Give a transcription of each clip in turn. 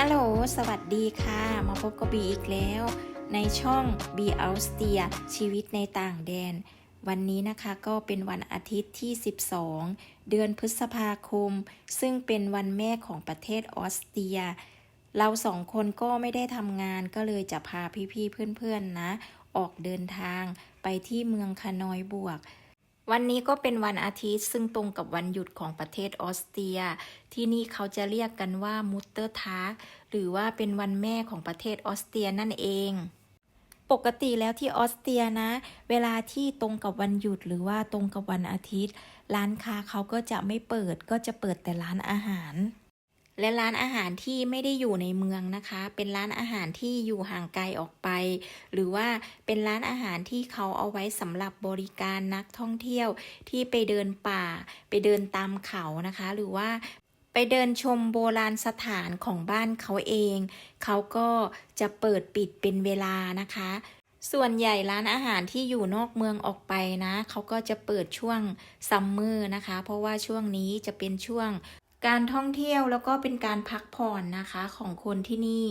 ฮัลโหล สวัสดีค่ะ มาพบกับบีอีกแล้ว ในช่อง B o u s t e r ชีวิตในต่างแดน วันนี้นะคะก็เป็นวันอาทิตย์ที่ 12 เดือนพฤษภาคม ซึ่งเป็นวันแม่ของประเทศออสเตรีย เราสองคนก็ไม่ได้ทำงานก็เลยจะพาพี่ๆเพื่อนๆนะ ออกเดินทางไปที่เมืองคานอยบวก วันนี้ก็เป็นวันอาทิตย์ ซึ่งตรงกับวันหยุดของประเทศออสเตรีย ที่นี่เขาจะเรียกกันว่ามุตเตอร์ทาร์หรือว่าเป็นวันแม่ของประเทศออสเตรียนั่นเอง ปกติแล้วที่ออสเตรียนะ เวลาที่ตรงกับวันหยุดหรือว่าตรงกับวันอาทิตย์ ร้านค้าเขาก็จะไม่เปิดก็จะเปิดแต่ร้านอาหาร และร้านอาหารที่ไม่ได้อยู่ในเมืองนะคะ เป็นร้านอาหารที่อยู่ห่างไกลออกไป หรือว่าเป็นร้านอาหารที่เขาเอาไว้สำหรับบริการนักท่องเที่ยวที่ไปเดินป่า ไปเดินตามเขานะคะ หรือว่าไปเดินชมโบราณสถานของบ้านเขาเอง เขาก็จะเปิดปิดเป็นเวลานะคะ ส่วนใหญ่ร้านอาหารที่อยู่นอกเมืองออกไปนะ เขาก็จะเปิดช่วงซัมเมอร์นะคะ เพราะว่าช่วงนี้จะเป็นช่วง การท่องเที่ยวแล้วก็เป็นการพักผ่อนนะคะของคนที่นี่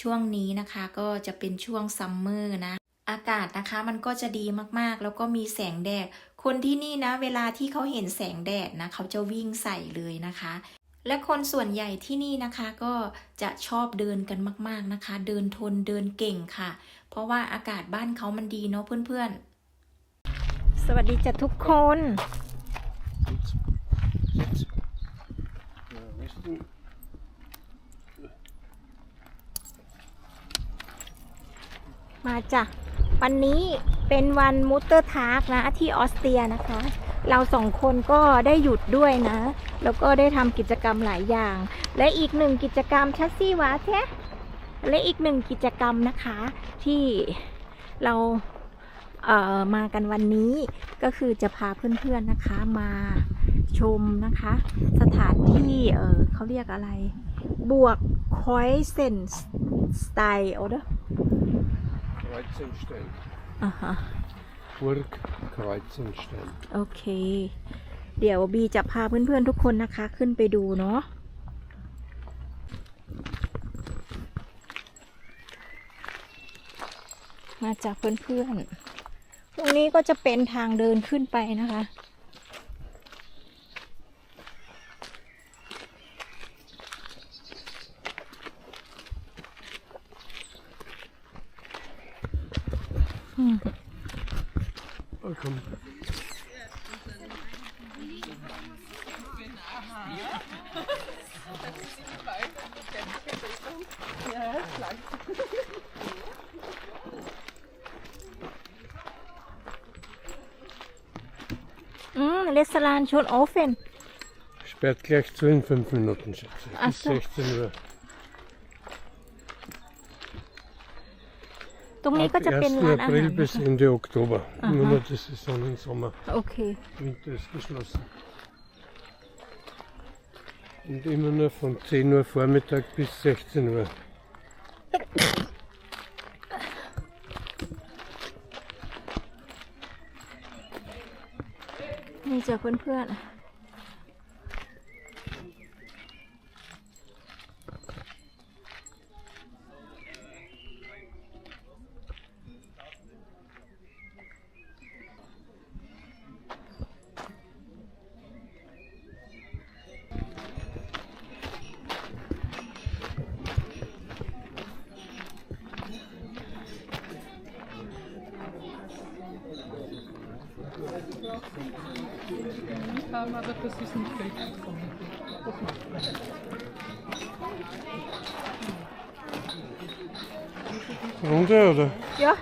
ช่วงนี้นะคะก็จะเป็นช่วงซัมเมอร์นะอากาศนะคะมันก็จะดีมากๆ แล้วก็มีแสงแดด คนที่นี่นะ เวลาที่เขาเห็นแสงแดดนะเขาจะวิ่งใส่เลยนะคะ และคนส่วนใหญ่ที่นี่นะคะก็จะชอบเดินกันมากๆนะคะ เดินทนเดินเก่งค่ะ เพราะว่าอากาศบ้านเขามันดีเนาะเพื่อนๆ สวัสดีจ้ะทุกคน Ja, Westen. มาจ้ะ วันนี้เป็นวันมุตเตอร์ทาร์กนะ ที่ออสเตรียนะคะ เราสองคนก็ได้หยุดด้วยนะ แล้วก็ได้ทำกิจกรรมหลายอย่าง และอีกหนึ่งกิจกรรมชัสซี่วาเทและอีกหนึ่งกิจกรรมนะคะที่เราเอ่อมากันวันนี้ก็คือจะพาเพื่อนๆนะคะมาชมนะคะ สถานที่เออเขาเรียกอะไร บวกคอยเซนสไตล์โอเดอ Kreuzenstein. อ่าฮะ Burg Kreuzenstein. โอเค เดี๋ยวบีจะพาเพื่อนๆทุกคนนะคะ ขึ้นไปดูเนาะ มาจากเพื่อนๆ ตรงนี้ก็จะเป็นทางเดินขึ้นไปนะคะ Oh, komm. Mm, Restaurant schon offen. Sperrt gleich zu in fünf Minuten, Schätze. Ach Bis so. 16 Uhr. ตรงนี้ Ab ก็จะเป็น 1. ร้านอาหาร April นะ bis คะ Ende Oktober. Aha. Nur noch die Saison im Sommer. โอเค Winter ist geschlossen. Und immer nur von 10 Uhr Vormittag bis 16 Uhr. นี่เจอ เพื่อน haben, aber das ist nicht weggekommen. Runde oder? ๆ ja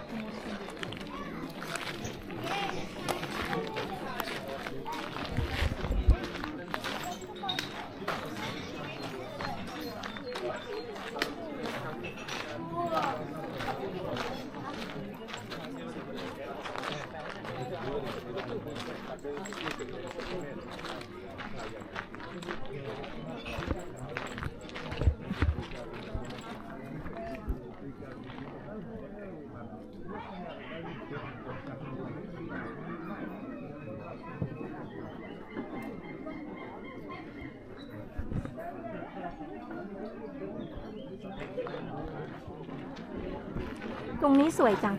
ตรงนี้สวยจัง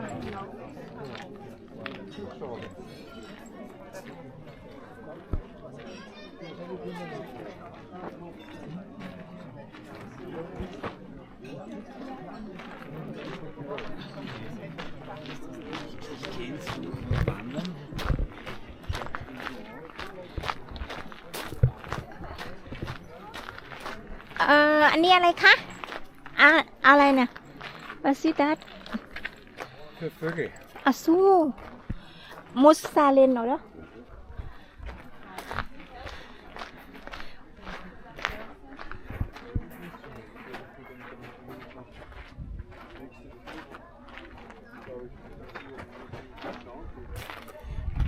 เอ่อ อันนี้อะไรคะ อะ อะไรเนี่ยบาซิดัส Für Vögel. อาซูมุสซาเลนเหรอ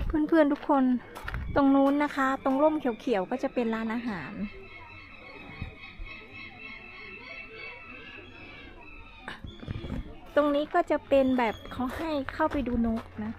เพื่อนๆทุกคนตรงนู้นนะคะ ตรงร่มเขียวๆก็จะเป็นร้านอาหาร รงนี้ก็จะเป็นแบบเขาให้เข้าไปดูนกนะ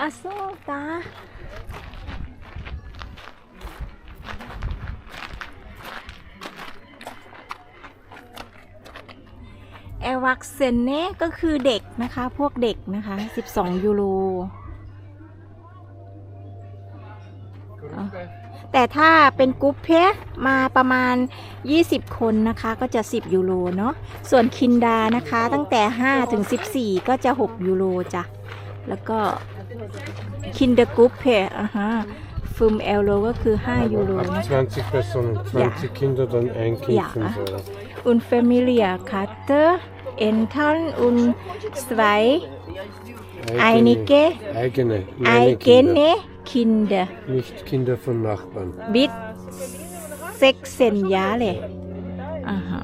อาโซาแอร์วักเซนเน่ก็คือเด็กนะคะ พวกเด็กนะคะ 12 ยูโร Gruppe. แต่ถ้าเป็นกรุ๊ปเพสมาประมาณ 20 คนนะคะ ก็จะ 10 ยูโรเนาะส่วนคินดานะคะ ตั้งแต่ 5 ถึง 14 ก็จะ 6 ยูโรจ้ะ แล้วก็คินเดอร์กรุ๊ปเพสอ่าฮะฟูมเอลโลก็คือ 5 ยูโร Ab นะคะ20 Personen, 20 Kinder, dann ein Kind Ja. 5 Euro. und Familie Kater, Eltern und zwei einige Eigene. Meine Kinder. eigene Kinder Nicht Kinder von Nachbarn. bis 16 Jahre อ่าฮะ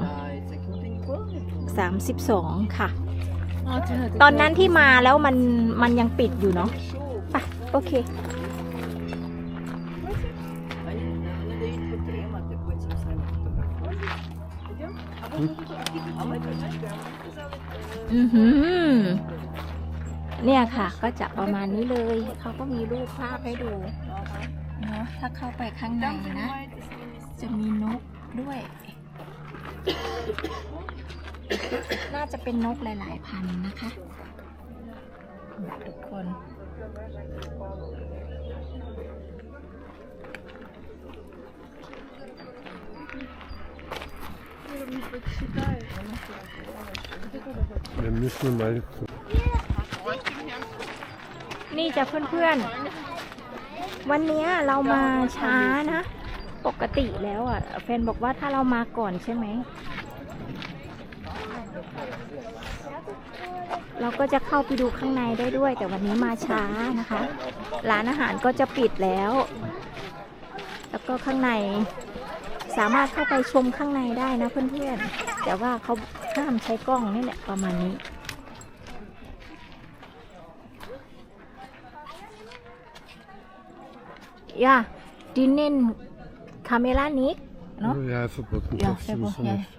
32ค่ะ ตอนนั้นที่มาแล้วมันมันยังปิดอยู่เนาะไปโอเค อือหือเนี่ยค่ะ ก็จะประมาณนี้เลย เขาก็มีรูปภาพให้ดูเนาะถ้าเข้าไปข้างในนะ จะมีนกด้วย น่าจะเป็นนกหลาย ๆ พันนะคะ ทุกคน Wir müssen mal นี่จะเพื่อนๆ วันนี้เรามาช้านะ ปกติแล้วอะ แฟนบอกว่าถ้าเรามาก่อนใช่ไหม เราก็จะเข้าไปดูข้างในได้ด้วย แต่วันนี้มาช้านะคะ ร้านอาหารก็จะปิดแล้ว แล้วก็ข้างใน สามารถเข้าไปชมข้างในได้นะเพื่อนๆ แต่ว่าเขาห้ามใช้กล้องนี่แหละประมาณนี้ Ja, die nennen Kamera nicht, ne? Ja, verboten. Ja, darfst du verboten, so ja.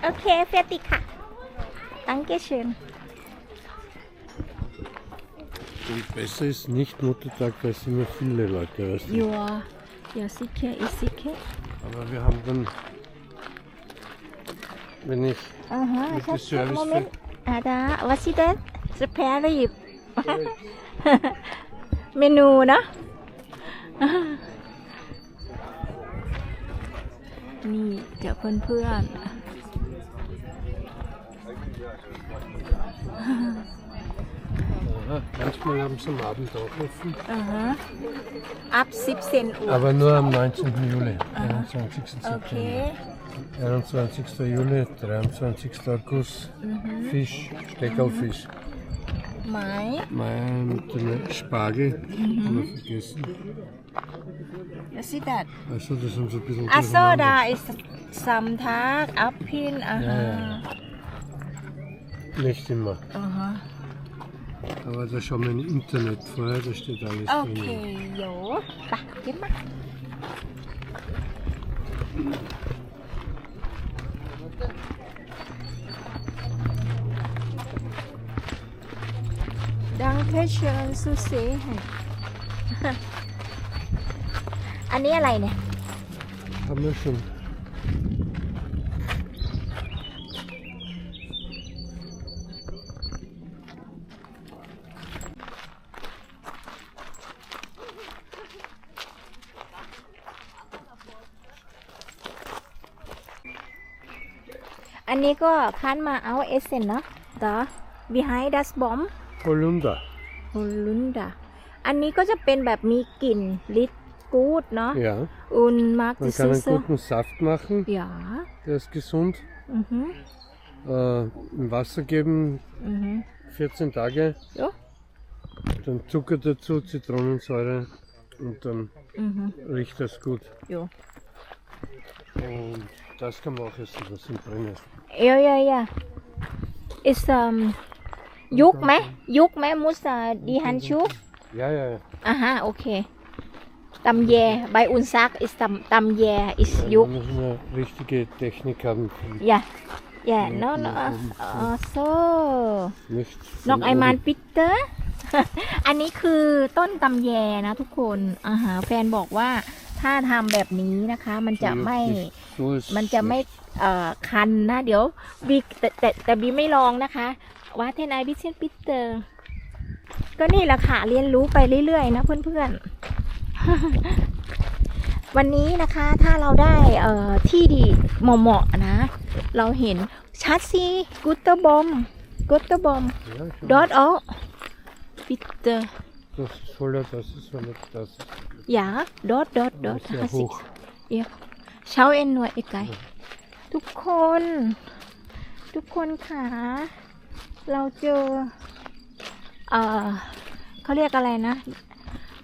Nicht. โอเค fertig ค่ะ danke schön Und besser ist nicht Muttertag, weil es immer viele Leute, weißt du. ja ja sicher ist sicher Aber wir haben dann, wenn ich อ่าฮะ Mit ชัด the service โมเมนต์อ่าดาวัชิเดนสเปรรีบเมนูเนอะนี่เดี๋ยวเพื่อนๆ Aha, manchmal haben sie am Abend auch offen. อ่าฮะอัพสิบเซนอุ Aber nur am 19. Juli, 21. โอเค September. 21. Juli, 23. August, Fisch, Steckerlfisch. หมาย Mai mit dem Spargel, haben wir vergessen. วัชิดัด Also das haben sie ein bisschen อาโซ durcheinander. ดาอิ Nicht immer. อ่าฮะ Aber da schauen wir im Internet vorher, da steht alles โอเค drin. โยไปเก็บมาดังเพชรสุเซอันนี้อะไรเนี่ย Haben wir schon. นนี้ก็คั้นมาเอาเอเซนเนาะต่อ behind das bomb Holunder. ฮอลุนดาอันนี้ก็จะเป็นแบบมีกลิ่นลิตกูดเนาะ Ja, อุนมาร์ก man ดิ kann ซู einen เซ guten Saft machen, อย่า der ist gesund. อือฮึ Äh, im Wasser geben อือฮึ 14 Tage, โย dann Zucker dazu, Zitronensäure und dann อือฮึ riecht das gut. โย Und das kann man auch essen, was im drin Ist. เอยเอยเอย is um ยุกไหมยุกไหมมุสาดีฮันชู Ja, ja, ja. อ่าฮะโอเคตำแยใบอุนซัก is ตำตำแย is Da ยุก muss man richtige Technik haben. Ja, ja, no, no, uh, so Nicht นกไอมานปิเตอร์ อันนี้คือต้นตำแยนะทุกคน อ่าฮะแฟนบอกว่า ถ้าทำแบบนี้นะคะ มันจะไม่ So ist มันจะไม่เอ่อคันนะ เดี๋ยวบีแต่แต่แต่บีไม่ลองนะคะว่าเทนไอบิเชนปิเตอร์ก็นี่แหละค่ะเรียนรู้ไปเรื่อยๆนะเพื่อนๆ วันนี้นะคะถ้าเราได้เอ่อที่ดีเหมาะๆนะ เราเห็นชัดซีกุตเตอร์บอมกุตเตอร์บอม Ja, schon. ดอทออปิเตอร์ Das ist voller, das ist voller, das ist อ ย่าดอทดอทดอท sehr hoch. เอียเช้าเอ็นหน่วยไอ้ไก่ทุกคน ทุกคนค่ะ เราเจอ เอ่อเขาเรียกอะไรนะ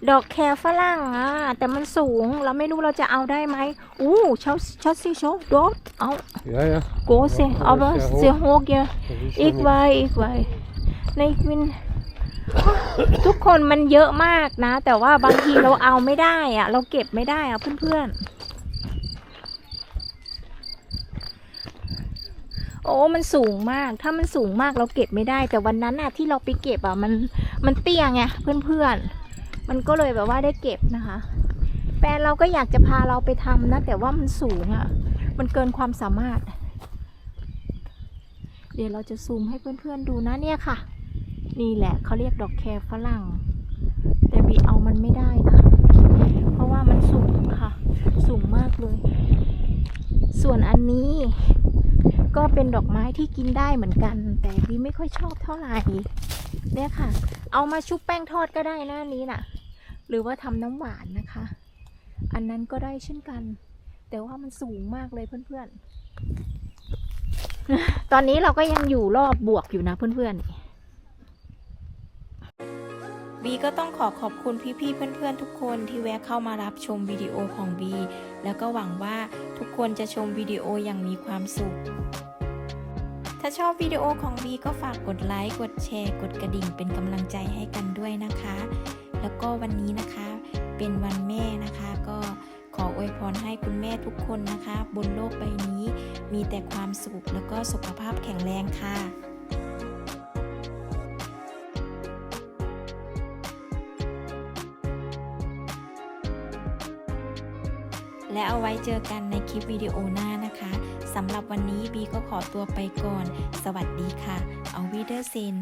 ดอกแครฝรั่งอะ แต่มันสูง เราไม่รู้เราจะเอาได้ไหมอู้เช้าเช้าสิเช้าดอทเอา Ja, ja. โกเซเอาไปเสียโฮกเยอะ Das ist อีก schon ไว้อีกไว้ในวิน ทุกคนมันเยอะมากนะ แต่ว่าบางทีเราเอาไม่ได้อะเราเก็บไม่ได้อะเพื่อนๆ โอ้ มันสูงมาก ถ้ามันสูงมากเราเก็บไม่ได้ แต่วันนั้นอะที่เราไปเก็บอะมัน มันเตี้ยไงเพื่อนๆ มันก็เลยแบบว่าได้เก็บนะคะ แฟนเราก็อยากจะพาเราไปทำนะ แต่ว่ามันสูงอะมันเกินความสามารถ เดี๋ยวเราจะซูมให้เพื่อนๆดูนะเนี่ยค่ะ นี่แหละเขาเรียกดอกแครฝรั่ง แต่บีเอามันไม่ได้นะ เพราะว่ามันสูงค่ะ สูงมากเลย ส่วนอันนี้ ก็เป็นดอกไม้ที่กินได้เหมือนกัน แต่บีไม่ค่อยชอบเท่าไหร่ เนี่ยค่ะ เอามาชุบแป้งทอดก็ได้นะนนี้น่ะ หรือว่าทำน้ำหวานนะคะ อันนั้นก็ได้เช่นกัน แต่ว่ามันสูงมากเลยเพื่อนๆตอนนี้เราก็ยังอยู่รอบบวกอยู่นะเพื่อนๆ บีก็ต้องขอขอบคุณพี่ๆเพื่อนๆทุกคนที่แวะเข้ามารับชมวิดีโอของบีแล้วก็หวังว่าทุกคนจะชมวิดีโออย่างมีความสุข ถ้าชอบวิดีโอของบีก็ฝากกดไลค์กดแชร์ กดกระดิ่งเป็นกำลังใจให้กันด้วยนะคะ แล้วก็วันนี้นะคะเป็นวันแม่นะคะ ก็ขออวยพรให้คุณแม่ทุกคนนะคะ บนโลกใบนี้ มีแต่ความสุขแล้วก็สุขภาพแข็งแรงค่ะ ว้เจอกันในคลิปวิดีโอหน้านะคะสำหรับวันนี้บีก็ขอตัวไปก่อน สวัสดีค่ะ เอาวีเดอร์เซน